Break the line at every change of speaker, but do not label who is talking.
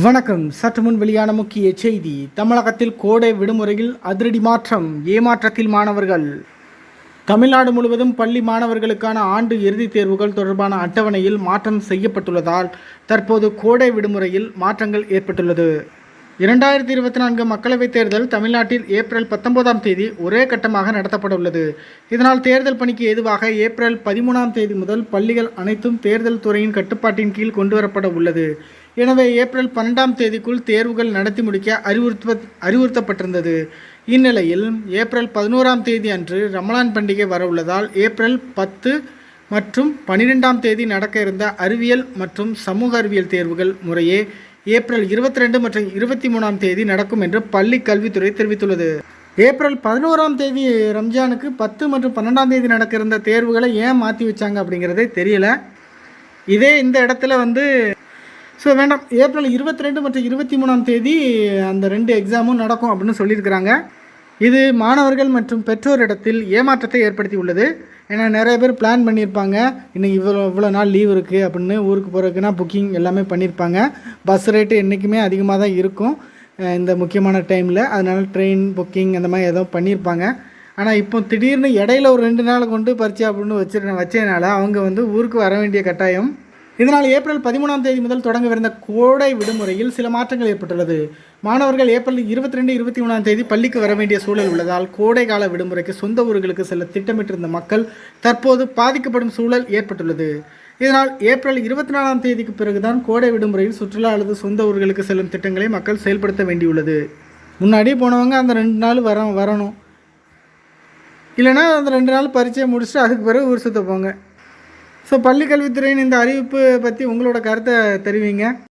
வணக்கம். சற்று முன் வெளியான முக்கிய செய்தி. தமிழகத்தில் கோடை விடுமுறையில் அதிரடி மாற்றம் ஏமாற்றத்தில் மாணவர்கள். தமிழ்நாடு முழுவதும் பள்ளி மாணவர்களுக்கான ஆண்டு இறுதித் தேர்வுகள் தொடர்பான அட்டவணையில் மாற்றம் செய்யப்பட்டுள்ளதால் தற்போது கோடை விடுமுறையில் மாற்றங்கள் ஏற்பட்டுள்ளது. இரண்டாயிரத்தி இருபத்தி நான்கு மக்களவைத் தேர்தல் தமிழ்நாட்டில் ஏப்ரல் பத்தொன்பதாம் தேதி ஒரே கட்டமாக நடத்தப்பட உள்ளது இதனால் தேர்தல் பணிக்கு ஏதுவாக ஏப்ரல் பதிமூணாம் தேதி முதல் பள்ளிகள் அனைத்தும் தேர்தல் துறையின் கட்டுப்பாட்டின் கீழ் கொண்டுவரப்பட உள்ளது. எனவே ஏப்ரல் பன்னெண்டாம் தேதிக்குள் தேர்வுகள் நடத்தி முடிக்க அறிவுறுத்த அறிவுறுத்தப்பட்டிருந்தது. இந்நிலையில் ஏப்ரல் பதினோராம் தேதி அன்று ரமலான் பண்டிகை வரவுள்ளதால் ஏப்ரல் பத்து மற்றும் பனிரெண்டாம் தேதி நடக்க இருந்த அறிவியல் மற்றும் சமூக அறிவியல் தேர்வுகள் முறையே ஏப்ரல் இருபத்தி ரெண்டு மற்றும் இருபத்தி மூணாம் தேதி நடக்கும் என்று பள்ளி கல்வித்துறை தெரிவித்துள்ளது. ஏப்ரல் பதினோராம் தேதி ரம்ஜானுக்கு பத்து மற்றும் பன்னெண்டாம் தேதி நடக்க இருந்த தேர்வுகளை ஏன் மாற்றி வச்சாங்க அப்படிங்கிறதே தெரியல. இதே இந்த இடத்துல வந்து ஸோ வேண்டாம். ஏப்ரல் இருபத்தி ரெண்டு மற்றும் இருபத்தி மூணாம் தேதி அந்த ரெண்டு எக்ஸாமும் நடக்கும் அப்படின்னு சொல்லியிருக்கிறாங்க. இது மாணவர்கள் மற்றும் பெற்றோரிடத்தில் ஏமாற்றத்தை ஏற்படுத்தி உள்ளது ஏன்னா நிறைய பேர் பிளான் பண்ணியிருப்பாங்க. இன்னைக்கு இவ்வளோ இவ்வளோ நாள் லீவ் இருக்குது அப்படின்னு ஊருக்கு போகிறதுக்குன்னா புக்கிங் எல்லாமே பண்ணியிருப்பாங்க. பஸ் ரேட்டு என்றைக்குமே அதிகமாக தான் இருக்கும் இந்த முக்கியமான டைமில் அதனால் ட்ரெயின் புக்கிங் அந்த மாதிரி ஏதோ பண்ணியிருப்பாங்க. ஆனால் இப்போ திடீர்னு இடையில ஒரு ரெண்டு நாள் கொண்டு பரிச்சை அப்படின்னு வச்சிருந்த வச்சதுனால அவங்க வந்து ஊருக்கு வர வேண்டிய கட்டாயம். இதனால் ஏப்ரல் பதிமூணாம் தேதி முதல் தொடங்கவிருந்த கோடை விடுமுறையில் சில மாற்றங்கள் ஏற்பட்டுள்ளது. மாணவர்கள் ஏப்ரல் இருபத்தி ரெண்டு இருபத்தி மூணாம் தேதி பள்ளிக்கு வர வேண்டிய சூழல் உள்ளதால் கோடை கால விடுமுறைக்கு சொந்த ஊர்களுக்கு செல்ல திட்டமிட்டிருந்த மக்கள் தற்போது பாதிக்கப்படும் சூழல் ஏற்பட்டுள்ளது. இதனால் ஏப்ரல் இருபத்தி நாலாம் தேதிக்கு பிறகுதான் கோடை விடுமுறையில் சுற்றுலா அல்லது சொந்த ஊர்களுக்கு செல்லும் திட்டங்களை மக்கள் செயல்படுத்த வேண்டியுள்ளது. முன்னாடி போனவங்க அந்த ரெண்டு நாள் வர வரணும். இல்லைன்னா அந்த ரெண்டு நாள் பரீட்சையை முடிச்சுட்டு அதுக்கு பிறகு ஊர் சுற்ற போங்க. ஸோ பள்ளிக்கல்வித்துறையின் இந்த அறிவிப்பு பற்றி உங்களோட கருத்தை தெரிவிங்க.